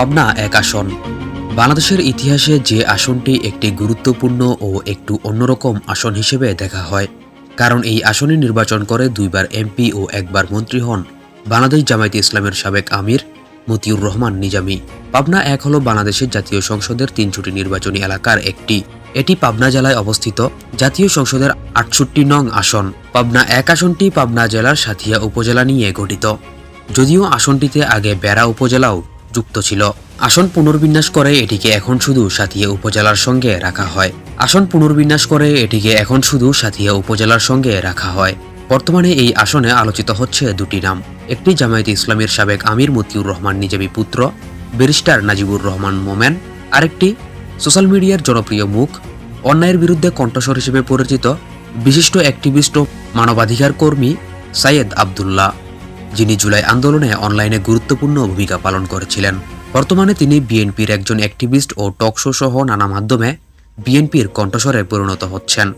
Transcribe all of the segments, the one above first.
পাবনা এক আসন। বাংলাদেশের ইতিহাসে যে আসনটি একটি গুরুত্বপূর্ণ ও একটু অন্যরকম আসন হিসেবে দেখা হয়, কারণ এই আসনে নির্বাচন করে দুইবার এমপি ও একবার মন্ত্রী হন বাংলাদেশ জামায়াতে ইসলামের সাবেক আমির মতিউর রহমান নিজামী। পাবনা এক হল বাংলাদেশের জাতীয় সংসদের তিনশোটি নির্বাচনী এলাকার একটি। এটি পাবনা জেলায় অবস্থিত, জাতীয় সংসদের আটষট্টি নং আসন। পাবনা এক আসনটি পাবনা জেলার সাথিয়া উপজেলা নিয়ে গঠিত। যদিও আসনটিতে আগে বেড়া উপজেলাও যুক্ত ছিল। আসন পুনর্বিন্যাস করে এটিকে এখন শুধু সাথিয়া উপজেলার সঙ্গে রাখা হয়। আসন পুনর্বিন্যাস করে এটিকে এখন শুধু সাথিয়া উপজেলার সঙ্গে রাখা হয়। বর্তমানে এই আসনে আলোচিত হচ্ছে দুটি নাম। একটি জামায়াতে ইসলামের সাবেক আমির মতিউর রহমান নিজামী পুত্র, ব্যারিস্টার নাজিবুর রহমান মোমেন। আরেকটি, সোশ্যাল মিডিয়ার জনপ্রিয় মুখ, অন্যায়ের বিরুদ্ধে কণ্ঠস্বর হিসেবে পরিচিত বিশিষ্ট অ্যাক্টিভিস্ট ও মানবাধিকার কর্মী সাইয়েদ আবদুল্লাহ। যিনি জুলাই আন্দোলনে অনলাইনে গুরুত্বপূর্ণ ভূমিকা পালন করেছিলেন। বর্তমানে তিনি বিএনপির একজন অ্যাক্টিভিস্ট ও টকশো সহ নানা মাধ্যমে বিএনপির কণ্ঠস্বরে পরিণত হচ্ছেন।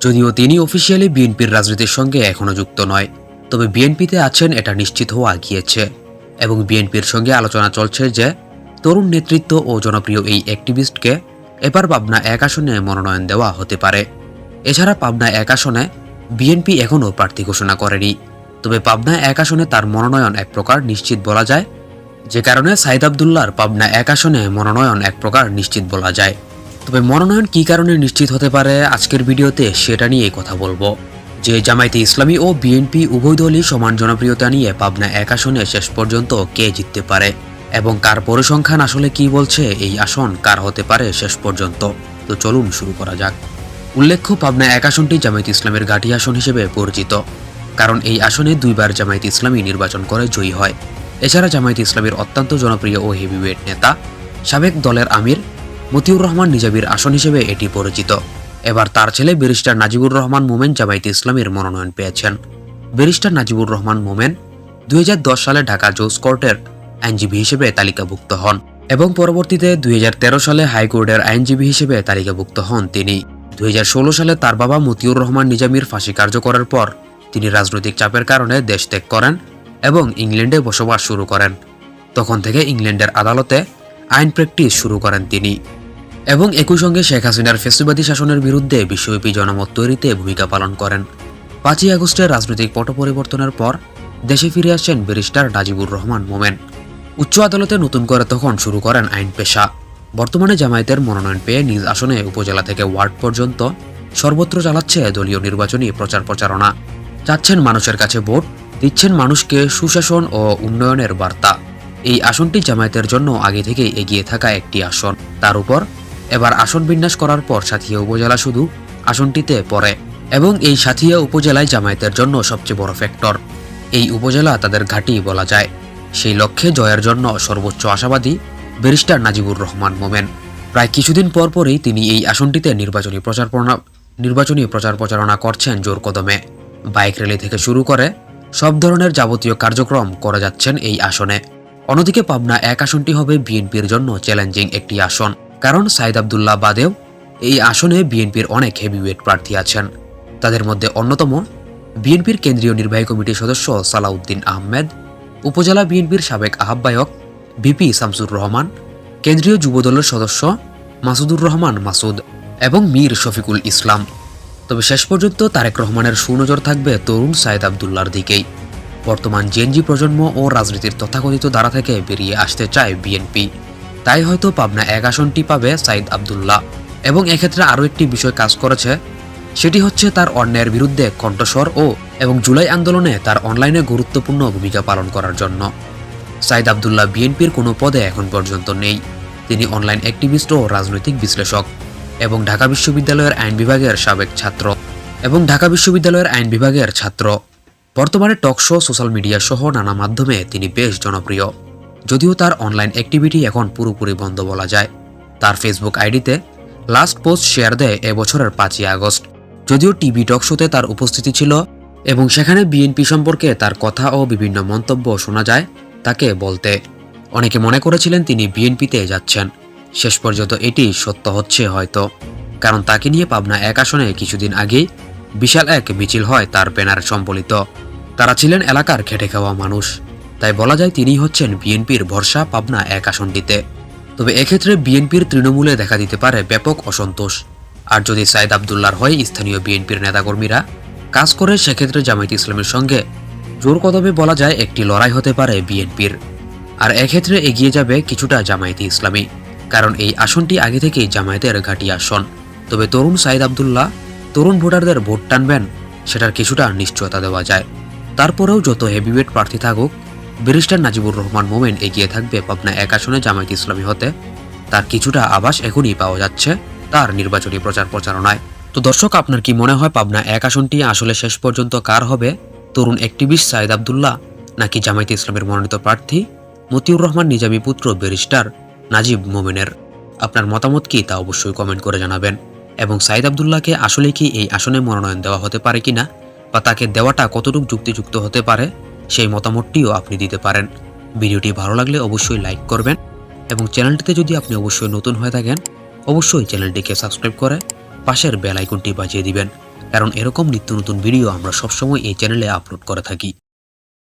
যদিও তিনি অফিসিয়ালি বিএনপির রাজনীতির সঙ্গে এখনও যুক্ত নয়, তবে বিএনপিতে আছেন এটা নিশ্চিত হওয়া গিয়েছে এবং বিএনপির সঙ্গে আলোচনা চলছে যে তরুণ নেতৃত্ব ও জনপ্রিয় এই অ্যাক্টিভিস্টকে এবার পাবনা এক আসনে মনোনয়ন দেওয়া হতে পারে। এছাড়া পাবনা এক আসনে বিএনপি এখনও প্রার্থী ঘোষণা করেনি। তবে পাবনা এক আসনে তার মনোনয়ন এক প্রকার নিশ্চিত বলা যায়, যে কারণে সাইদ আবদুল্লার পাবনা এক আসনে মনোনয়ন এক প্রকার নিশ্চিত বলা যায়। তবে মনোনয়ন কী কারণে নিশ্চিত হতে পারে আজকের ভিডিওতে সেটা নিয়ে কথা বলব। যে জামায়াতে ইসলামী ও বিএনপি উভয় দলই সমান জনপ্রিয়তা নিয়ে পাবনা এক আসনে শেষ পর্যন্ত কে জিততে পারে এবং কার পরিসংখ্যান আসলে কি বলছে, এই আসন কার হতে পারে শেষ পর্যন্ত। তো চলুন শুরু করা যাক। উল্লেখ্য পাবনা এক আসনটি জামায়াত ইসলামের ঘাঁটি আসন হিসেবে পরিচিত। কারণ এই আসনে দুইবার জামায়াত ইসলামী নির্বাচন করে জয়ী হয়। এছাড়া জামায়াত ইসলামীর অত্যন্ত জনপ্রিয় ও হেভিওয়েট নেতা, সাবেক দলের আমির মতিউর রহমান নিজাবির আসন হিসেবে এটি পরিচিত। এবার তার ছেলে ব্যারিস্টার নাজিবুর রহমান মোমেন জামায়াত ইসলামীর মনোনয়ন পেয়েছেন। ব্যারিস্টার নাজিবুর রহমান মোমেন দুই হাজার দশ সালে ঢাকা জোস কোর্টের আইনজীবী হিসেবে তালিকাভুক্ত হন এবং পরবর্তীতে দুই হাজার তেরো সালে হাইকোর্টের আইনজীবী হিসেবে তালিকাভুক্ত হন তিনি। দুই হাজার ষোলো সালে তার বাবা মতিউর রহমান নিজামীর ফাঁসি কার্যকরের পর তিনি রাজনৈতিক চাপের কারণে দেশ ত্যাগ করেন এবং ইংল্যান্ডে বসবাস শুরু করেন। তখন থেকে ইংল্যান্ডের আদালতে আইন প্র্যাকটিস শুরু করেন তিনি এবং একই সঙ্গে শেখ হাসিনার ফেসিবাদী শাসনের বিরুদ্ধে বিশ্বব্যাপী জনমত তৈরিতে ভূমিকা পালন করেন। পাঁচই আগস্টের রাজনৈতিক পট পরিবর্তনের পর দেশে ফিরে আসেন ব্যারিস্টার নাজিবুর রহমান মোমেন। উচ্চ আদালতে নতুন করে তখন শুরু করেন আইন পেশা। বর্তমানে জামায়াতের মনোনয়ন পেয়ে নিজ আসনে উপজেলা থেকে ওয়ার্ড পর্যন্ত সর্বত্র চালাচ্ছে দলীয় নির্বাচনী প্রচার প্রচারণা। চাচ্ছেন মানুষের কাছে ভোট, দিচ্ছেন মানুষকে সুশাসন ও উন্নয়নের বার্তা। এই আসনটি জামায়াতের জন্য আগে থেকেই এগিয়ে থাকা একটি আসন। তার উপর এবার আসন বিন্যাস করার পর সাথিয়া উপজেলা শুধু আসনটিতে পড়ে এবং এই সাথিয়া উপজেলায় জামায়াতের জন্য সবচেয়ে বড় ফ্যাক্টর। এই উপজেলা তাদের ঘাঁটি বলা যায়। সেই লক্ষ্যে জয়ের জন্য সর্বোচ্চ আশাবাদী ব্যারিস্টার নাজিবুর রহমান মোমেন। প্রায় কিছুদিন পর পরই তিনি এই আসনটিতে নির্বাচনী প্রচার নির্বাচনী প্রচার প্রচারণা করছেন জোর কদমে। বাইক র্যালি থেকে শুরু করে সব ধরনের যাবতীয় কার্যক্রম করে যাচ্ছেন এই আসনে। অন্যদিকে পাবনা এক আসনটি হবে বিএনপির জন্য চ্যালেঞ্জিং একটি আসন। কারণ সাইদ আবদুল্লাহ বাদেও এই আসনে বিএনপির অনেক হেভিওয়েট প্রার্থী আছেন। তাদের মধ্যে অন্যতম বিএনপির কেন্দ্রীয় নির্বাহী কমিটির সদস্য সালাউদ্দিন আহমেদ, উপজেলা বিএনপির সাবেক আহ্বায়ক ভিপি শামসুর রহমান, কেন্দ্রীয় যুবদলের সদস্য মাসুদুর রহমান মাসুদ এবং মীর শফিকুল ইসলাম। তবে শেষ পর্যন্ত তারেক রহমানের সুনজর থাকবে তরুণ সাইদ আবদুল্লার দিকেই। বর্তমান জেনজি প্রজন্ম ও রাজনীতির তথাকথিত ধারা থেকে বেরিয়ে আসতে চায় বিএনপি। তাই হয়তো পাবনা এক আসনটি পাবে সাইদ আবদুল্লাহ। এবং এক্ষেত্রে আরও একটি বিষয় কাজ করেছে, সেটি হচ্ছে তার অন্যায়ের বিরুদ্ধে কণ্ঠস্বর ও এবং জুলাই আন্দোলনে তার অনলাইনে গুরুত্বপূর্ণ ভূমিকা পালন করার জন্য। সাইদ আবদুল্লাহ বিএনপির কোনো পদে এখন পর্যন্ত নেই। তিনি অনলাইন অ্যাক্টিভিস্ট ও রাজনৈতিক বিশ্লেষক। এবং ঢাকা বিশ্ববিদ্যালয়ের আইন বিভাগের সাবেক ছাত্র এবং ঢাকা বিশ্ববিদ্যালয়ের আইন বিভাগের ছাত্র। বর্তমানে টক শো, সোশ্যাল মিডিয়া সহ নানা মাধ্যমে তিনি বেশ জনপ্রিয়। যদিও তার অনলাইন অ্যাক্টিভিটি এখন পুরোপুরি বন্ধ বলা যায়। তার ফেসবুক আইডিতে, লাস্ট পোস্ট শেয়ার দেয় এবছরের পাঁচই আগস্ট। যদিও টিভি টক শোতে তার উপস্থিতি ছিল এবং সেখানে বিএনপি সম্পর্কে তার কথা ও বিভিন্ন মন্তব্য শোনা যায় তাকে বলতে। অনেকে মনে করেছিলেন তিনি বিএনপিতে যাচ্ছেন। শেষ পর্যন্ত এটি সত্য হচ্ছে হয়তো, কারণ তাকে নিয়ে পাবনা এক আসনে কিছুদিন আগেই বিশাল এক মিছিল হয় তার ব্যানার সম্বলিত। তারা ছিলেন এলাকার খেটে খাওয়া মানুষ, তাই বলা যায় তিনিই হচ্ছেন বিএনপির ভরসা পাবনা এক আসনটিতে। তবে এক্ষেত্রে বিএনপির তৃণমূলে দেখা দিতে পারে ব্যাপক অসন্তোষ। আর যদি সাইদ আবদুল্লার হয় স্থানীয় বিএনপির নেতাকর্মীরা কাজ করে, সেক্ষেত্রে জামায়াত ইসলামের সঙ্গে জোর কদমে বলা যায় একটি লড়াই হতে পারে বিএনপির। আর এক্ষেত্রে এগিয়ে যাবে কিছুটা জামায়াতে ইসলামী। কারণ এই আসনটি আগে থেকেই জামায়াতের ঘাঁটি আসন। তবে তরুণ সাইদ আবদুল্লাহ তরুণ ভোটারদের ভোট টানবেন, সেটার কিছুটা নিশ্চয়তা দেওয়া যায়। তারপরেও যত হেভিওয়েট প্রার্থী থাকুক, ব্যারিস্টার নাজিবুর রহমান মোমেন এগিয়ে থাকবে পাবনা এক আসনে জামায়াত ইসলামী হতে। তার কিছুটা আভাস এখনই পাওয়া যাচ্ছে, তার নির্বাচনী প্রচার প্রচারণায়। তো দর্শক, আপনার কি মনে হয় পাবনা এক আসনটি আসলে শেষ পর্যন্ত কার হবে? তরুণ অ্যাক্টিভিস্ট সাইদ আবদুল্লাহ নাকি জামায়াত ইসলামের মনোনীত প্রার্থী? মতিউর রহমান নিজামী পুত্র ব্যারিস্টার। নাজিব মোমেনের। আপনার মতামত কি তা অবশ্যই কমেন্ট করে জানাবেন। এবং সাইদ আবদুল্লাহকে আসলে কি এই আসনে মনোনয়ন দেওয়া হতে পারে কিনা, বা তাকে দেওয়াটা কতটুকু যুক্তিযুক্ত হতে পারে, সেই মতামতটিও আপনি দিতে পারেন। ভিডিওটি ভালো লাগলে অবশ্যই লাইক করবেন এবং চ্যানেলটিতে যদি আপনি অবশ্যই নতুন হয়ে থাকেন, অবশ্যই চ্যানেলটিকে সাবস্ক্রাইব করে পাশের বেল আইকনটি বাজিয়ে দিবেন। কারণ এরকম নিত্য নতুন ভিডিও আমরা সবসময় এই চ্যানেলে আপলোড করে থাকি।